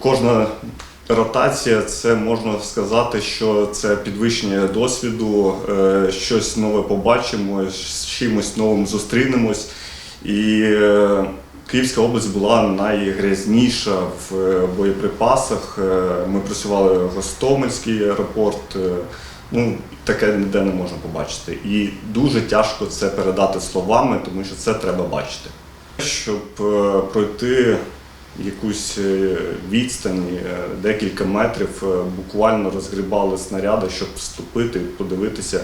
Кожна ротація це можна сказати, що це підвищення досвіду, е, щось нове побачимо, з чимось новим зустрінемось. І е, Київська область була найгрязніша в е, боєприпасах. Ми працювали в Гостомельський аеропорт. Ну, таке ніде не можна побачити. І дуже тяжко це передати словами, тому що це треба бачити. Щоб пройти якусь е, відстань, е, декілька метрів, е, буквально розгрібали снаряди, щоб вступити, подивитися,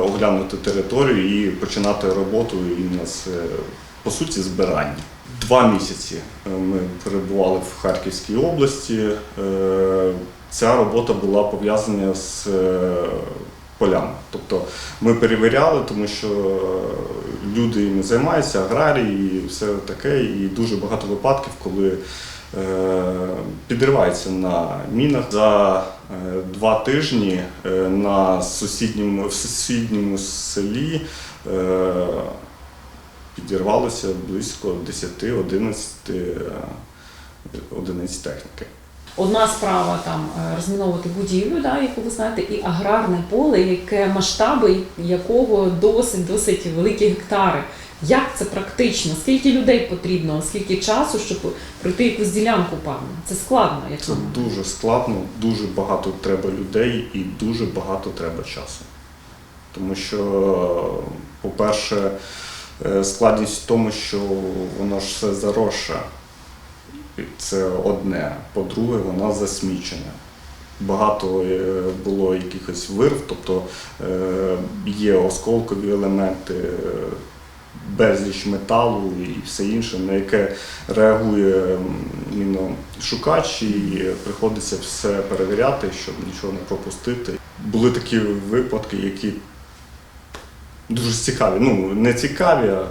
оглянути територію і починати роботу і нас, е, по суті, збирання. Два місяці ми перебували в Харківській області. Ця робота була пов'язана з полями. Тобто ми перевіряли, тому що люди ними займаються, аграрії і все таке. І дуже багато випадків, коли е, підриваються на мінах. За е, два тижні е, на сусідньому, в сусідньому селі підірвалося близько 10-11 е, одиниць техніки. Одна справа там е, розміновувати будівлю, да, яку ви знаєте, і аграрне поле, яке масштаби якого досить досить великі гектари. Як це практично? Скільки людей потрібно, скільки часу, щоб пройти якусь ділянку певну? Це складно, як Це дуже складно, дуже багато треба людей і дуже багато треба часу. Тому що, по-перше, е, складність в тому, що воно ж все заросше. Це одне. По-друге, вона засмічена. Багато е, було якихось вирв, тобто е, є осколкові елементи, е, безліч металу і все інше, на яке реагує м, міношукач, і приходиться все перевіряти, щоб нічого не пропустити. Були такі випадки, які дуже цікаві. Ну, не цікаві, а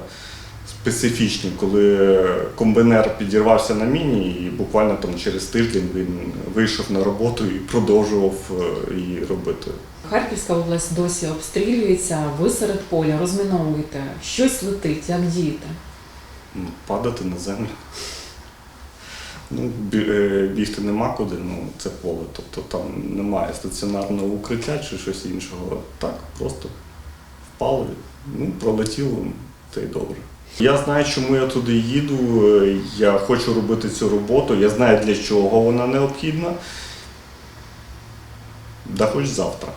специфічні, коли комбінер підірвався на міні, і буквально там через тиждень він вийшов на роботу і продовжував е, її робити. Харківська область досі обстрілюється, ви серед поля розміновуєте, щось летить, як дієте? Ну, падати на землю. Ну, е, бігти нема куди, ну це поле. Тобто там немає стаціонарного укриття чи щось іншого. Так, просто впали, ну, пролетіло, та й добре. Я знаю, чому я туди їду. е, Я хочу робити цю роботу, я знаю, для чого вона необхідна. Да хоч завтра.